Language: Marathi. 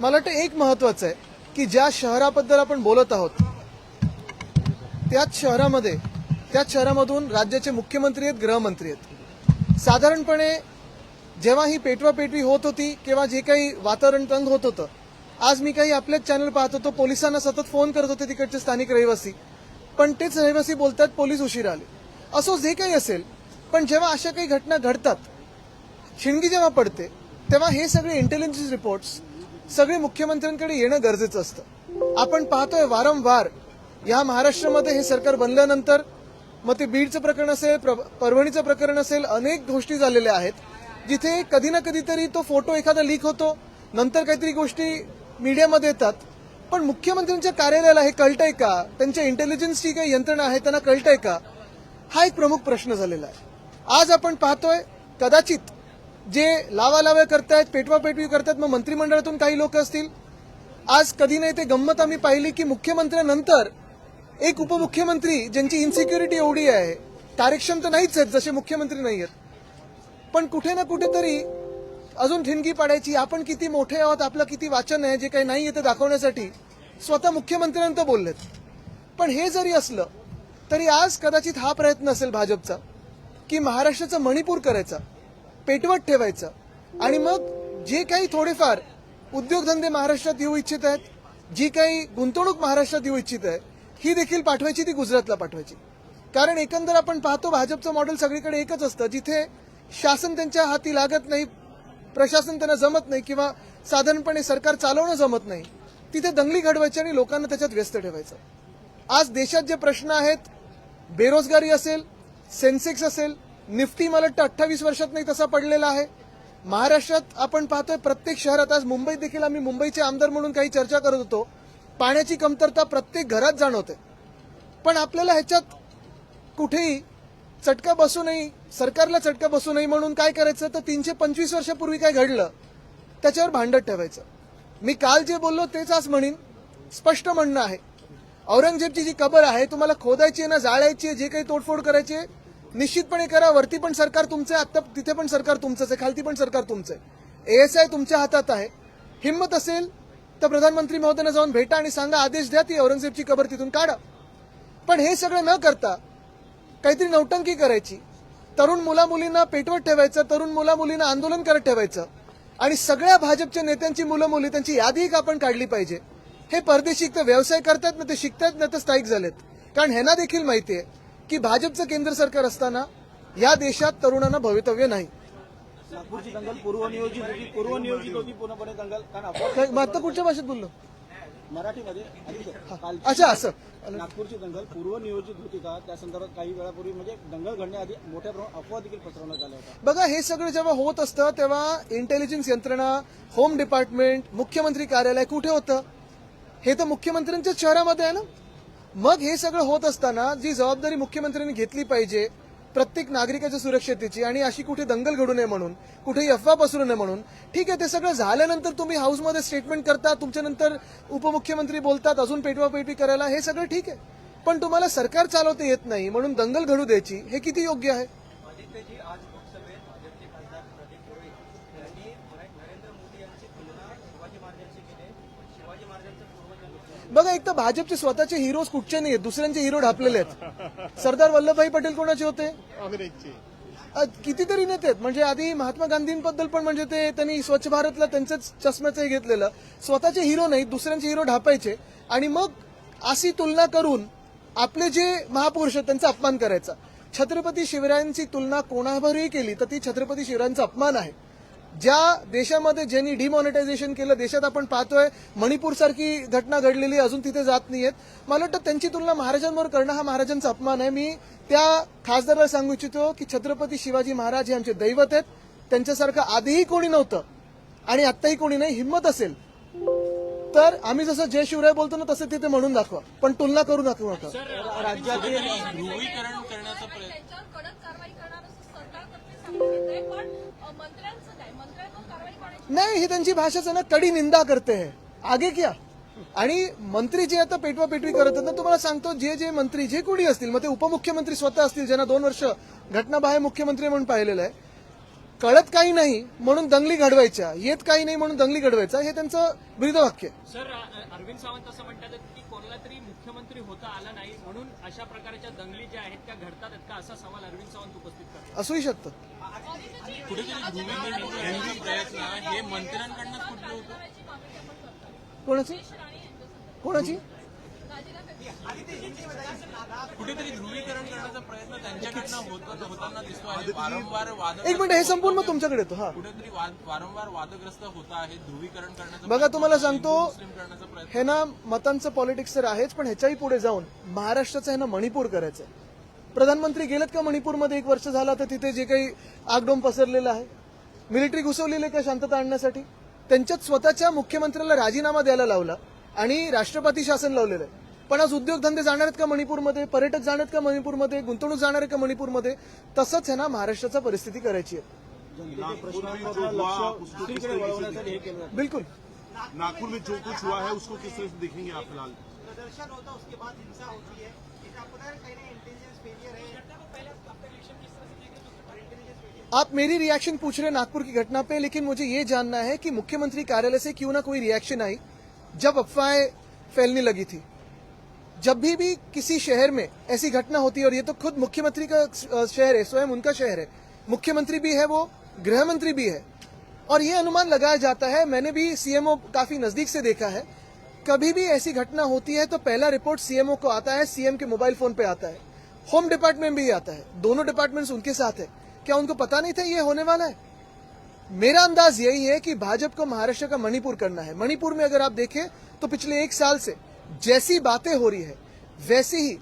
मला वाटतं एक महत्वाचं आहे की ज्या शहराबद्दल आपण बोलत आहोत त्याच शहरामध्ये त्याच शहरामधून राज्याचे मुख्यमंत्री आहेत गृहमंत्री आहेत. साधारणपणे जेव्हा ही पेटवापेटवी होत होती किंवा जे काही वातावरण तंग होत होतं आज मी काही आपलेच चॅनल पाहत होतो पोलिसांना सतत फोन करत होते तिकडचे स्थानिक रहिवासी. पण तेच रहिवासी बोलतात पोलीस उशीर आले. असो जे काही असेल पण जेव्हा अशा काही घटना घडतात शिणगी जेव्हा पडते तेव्हा हे सगळे इंटेलिजन्स रिपोर्ट्स सगळे मुख्यमंत्र्यांकडे येणं गरजेचं असतं. आपण पाहतोय वारंवार या महाराष्ट्रामध्ये हे सरकार बनल्यानंतर मग ते बीडचं प्रकरण असेल प्र- परभणीचं प्रकरण असेल अनेक गोष्टी झालेल्या आहेत. जिथे कधी ना कधीतरी तो फोटो एखादा लीक होतो नंतर काहीतरी गोष्टी मीडियामध्ये येतात. पण मुख्यमंत्र्यांच्या कार्यालयाला हे कळतंय का? त्यांच्या इंटेलिजन्सची काही यंत्रणा आहे त्यांना कळतंय का? हा एक प्रमुख प्रश्न झालेला आहे. आज आपण पाहतोय कदाचित जे लावालाव्या करतायत पेटवापेटवी करतायत मग मंत्रिमंडळातून काही लोक असतील? आज कधी नाही ते गंमत आम्ही पाहिली की मुख्यमंत्र्यानंतर एक उपमुख्यमंत्री ज्यांची इन्सिक्युरिटी एवढी आहे कार्यक्षम तर नाहीच आहेत जसे मुख्यमंत्री नाही आहेत. पण कुठे ना कुठेतरी अजून ठिणगी पाडायची आपण किती मोठे आहोत आपलं किती वाचन आहे जे काही नाही आहे ते दाखवण्यासाठी स्वतः मुख्यमंत्र्यांत बोललेत. पण हे जरी असलं तरी आज कदाचित हा प्रयत्न असेल भाजपचा की महाराष्ट्राचं मणिपूर करायचा. पेटवत ठेवायचं. आणि मग जे काही थोडेफार उद्योगधंदे महाराष्ट्रात येऊ इच्छित आहेत जी काही गुंतवणूक महाराष्ट्रात येऊ इच्छित आहे ही देखील पाठवायची ती गुजरातला पाठवायची. कारण एकंदर आपण पाहतो भाजपचं मॉडेल सगळीकडे एकच असतं जिथे शासन त्यांच्या हाती लागत नाही प्रशासन त्यांना जमत नाही किंवा साधारणपणे सरकार चालवणं जमत नाही तिथे दंगली घडवायची आणि लोकांना त्याच्यात व्यस्त ठेवायचं. आज देशात जे प्रश्न आहेत बेरोजगारी असेल सेन्सेक्स असेल निफ्टी मला वाटतं अठ्ठावीस वर्षात नाही तसा पडलेला आहे. महाराष्ट्रात आपण पाहतोय प्रत्येक शहरात आज मुंबईत देखील आम्ही मुंबईचे आमदार म्हणून काही चर्चा करत होतो. पाण्याची कमतरता प्रत्येक घरात जाणवते. पण आपल्याला ह्याच्यात कुठेही चटका बसू नये सरकारला चटका बसू नये म्हणून काय करायचं? तर तीनशे पंचवीस वर्षापूर्वी काय घडलं? त्याच्यावर भांडत ठेवायचं. मी काल जे बोललो तेच आज म्हणीन. स्पष्ट म्हणणं आहे. औरंगजेबची जी कबर आहे तुम्हाला खोदायची आहे ना जाळायची आहे जे काही तोडफोड करायची आहे निश्चितपणे करा. वरती पण सरकार तुमचं आहे आता तिथे पण सरकार तुमचंच आहे खालती पण सरकार तुमचं आहे. एएसआय तुमच्या हातात आहे. हिंमत असेल तर प्रधानमंत्री महोदयांना जाऊन भेटा आणि सांगा आदेश द्या ती औरंगजेबची कबर तिथून काढा. पण हे सगळं न करता काहीतरी नौटंकी करायची. तरुण मुला मुलींना पेटवत ठेवायचं तरुण मुला मुलींना आंदोलन करत ठेवायचं आणि सगळ्या भाजपच्या नेत्यांची मुलं मुली त्यांची यादीही आपण काढली पाहिजे. हे परदेशी एक तर व्यवसाय करतात ना ते शिकतात ना तर स्थायिक झालेत. कारण ह्यांना देखील माहिती आहे. की भाजपचं केंद्र सरकार असताना या देशात तरुणांना भवितव्य नाही. नागपूरची दंगल पूर्वनियोजित होती. पूर्वनियोजित होती पूर्णपणे दंगल. कारण आपण मग आता कुठच्या भाषेत बोललो? मराठीमध्ये. अच्छा असं. नागपूरची दंगल पूर्वनियोजित होती का? त्या संदर्भात काही वेळापूर्वी म्हणजे दंगल घडण्याआधी मोठ्या प्रमाणात अफवा देखील पसरवण्यात आल्या होत्या. बघा हे सगळं जेव्हा होत असतं तेव्हा इंटेलिजन्स यंत्रणा होम डिपार्टमेंट मुख्यमंत्री कार्यालय कुठे होतं? हे तर मुख्यमंत्र्यांच्याच शहरामध्ये आहे ना? मग हे सगळं होत असताना जी जबाबदारी मुख्यमंत्र्यांनी घेतली पाहिजे प्रत्येक नागरिकाच्या सुरक्षतेची आणि अशी कुठे दंगल घडू नये म्हणून कुठेही अफवा पसरू नये म्हणून ठीक आहे ते सगळं झाल्यानंतर तुम्ही हाऊसमध्ये स्टेटमेंट करता तुमच्यानंतर उपमुख्यमंत्री बोलतात अजून पेटवा पेटवी करायला हे सगळं ठीक आहे. पण तुम्हाला सरकार चालवता येत नाही म्हणून दंगल घडू द्यायची हे किती योग्य आहे आदित्यजी आज लोकसभेत भाजपचे खासदार प्रदीप गोळे यांनी नरेंद्र मोदी यांची तुलना शिवाजी महाराजांशी केली शिवाजी महाराजांचं पूर्वजन होतं. बघा एक तर भाजपचे स्वतःचे हिरोज कुठचे नाही आहेत दुसऱ्यांचे हिरो ढापलेले आहेत. सरदार वल्लभभाई पटेल कोणाचे होते? कितीतरी नेते आहेत. म्हणजे आधी महात्मा गांधींबद्दल पण म्हणजे ते त्यांनी स्वच्छ भारतला त्यांचंच चष्म्याचं घेतलेलं. स्वतःचे हिरो नाही दुसऱ्यांचे हिरो ढापायचे. आणि मग अशी तुलना करून आपले जे महापुरुष आहेत त्यांचा अपमान करायचा. छत्रपती शिवरायांची तुलना कोणावरही केली तर ती छत्रपती शिवरायांचा अपमान आहे. ज्या देशामध्ये ज्यांनी डिमॉनिटायझेशन केलं देशात आपण पाहतोय मणिपूर सारखी घटना घडलेली अजून तिथे जात नाहीयेत. मला वाटतं त्यांची तुलना महाराजांवर करणं हा महाराजांचा अपमान आहे. मी त्या खासदाराला सांगू इच्छितो की छत्रपती शिवाजी महाराज हे आमचे दैवत आहेत. त्यांच्यासारखं आधीही कोणी नव्हतं आणि आत्ताही कोणी नाही हिंमत असेल. तर आम्ही जसं जय शिवराय बोलतो ना तसं तिथे म्हणून दाखवा. पण तुलना करू नका नका राज्यातील ध्रुवीकरण करण्याचा प्रयत्न नाही ही त्यांची भाषाच आहे ना कडी निंदा करते. है आगे क्या? आणि मंत्री जे आता पेटवा पेटवी करत आहेत ना तुम्हाला सांगतो जे जे मंत्री जे कोणी असतील मग ते उपमुख्यमंत्री स्वतः असतील ज्यांना दोन वर्ष घटनाबाह्य मुख्यमंत्री म्हणून पाहिलेलं आहे कळत काही नाही म्हणून दंगली घडवायच्या येत काही नाही म्हणून दंगली घडवायच्या हे त्यांचं आहे. सर अरविंद सावंत असं म्हणतात की कोणाला तरी मुख्यमंत्री होता आला नाही म्हणून अशा प्रकारच्या दंगली ज्या आहेत त्या घडतात का? असा सवाल अरविंद सावंत उपस्थित करतात. असूही शकतं. कुठेतरी ध्रुवीकरण करण्याचा प्रयत्न हे मंत्र्यांकडनं कुठलं होतं. राजीनाम्याची मागणी आपण करतो कोणाची? राणे यांच्यासमोर कोणाची? राजीनाम्याची कुठेतरी ध्रुवीकरण करण्याचा प्रयत्न त्यांच्याकडनं होत होताना दिसतो आहे वारंवार वाद एक मिनिट हे संपूर्ण मग तुमच्याकडे येतो हा. कुठेतरी वारंवार वादग्रस्त होत आहे. ध्रुवीकरण करण्याचा बघा तुम्हाला सांगतो मुस्लिम करण्याचा प्रयत्न हे ना मतांचं पॉलिटिक्स तर आहेच पण ह्याच्याही पुढे जाऊन महाराष्ट्राचं हे ना मणिपूर करायचं आहे. प्रधानमंत्री गेलेत का मणिपूरमध्ये? एक वर्ष झाला तर तिथे जे काही आगडोम पसरलेलं आहे. मिलिटरी घुसवलेली आहे का शांतता आणण्यासाठी? त्यांच्यात स्वतःच्या मुख्यमंत्र्याला राजीनामा द्यायला लावला आणि राष्ट्रपती शासन लावलेलं आहे. पण आज उद्योगधंदे जाणार आहेत का मणिपूरमध्ये? पर्यटक जाणार आहेत का मणिपूरमध्ये? गुंतवणूक जाणार आहे का मणिपूरमध्ये? तसंच आहे ना महाराष्ट्राचा परिस्थिती करायची आहे. बिलकुल. नागपुर में जो कुछ हुआ है उसको किस तरह से देखेंगे आप फिलहाल? प्रदर्शन होता उसके बाद हिंसा होती है। आप मेरी रिएक्शन पूछ रहे नागपुर की घटना पे, लेकिन मुझे ये जानना है कि मुख्यमंत्री कार्यालय से क्यों ना कोई रिएक्शन आई जब अफवाहें फैलने लगी थी। जब भी भी किसी शहर में ऐसी घटना होती है, और ये तो खुद मुख्यमंत्री का शहर है, स्वयं उनका शहर है। मुख्यमंत्री भी है वो गृह मंत्री भी है। और ये अनुमान लगाया जाता है, मैंने भी सीएमओ काफ़ी नज़दीक से देखा है कभी भी ऐसी घटना होती है तो पहला रिपोर्ट सीएमओ को आता है सीएम के मोबाइल फ़ोन पे आता है। होम डिपार्टमेंट भी आता है। दोनों डिपार्टमेंट्स उनके साथ है। क्या उनको पता नहीं था ये होने वाला है? मेरा अंदाज यही है कि भाजपा को महाराष्ट्र का मणिपुर करना है। मणिपुर में अगर आप देखें तो पिछले एक साल से जैसी बातें हो रही है, वैसी ही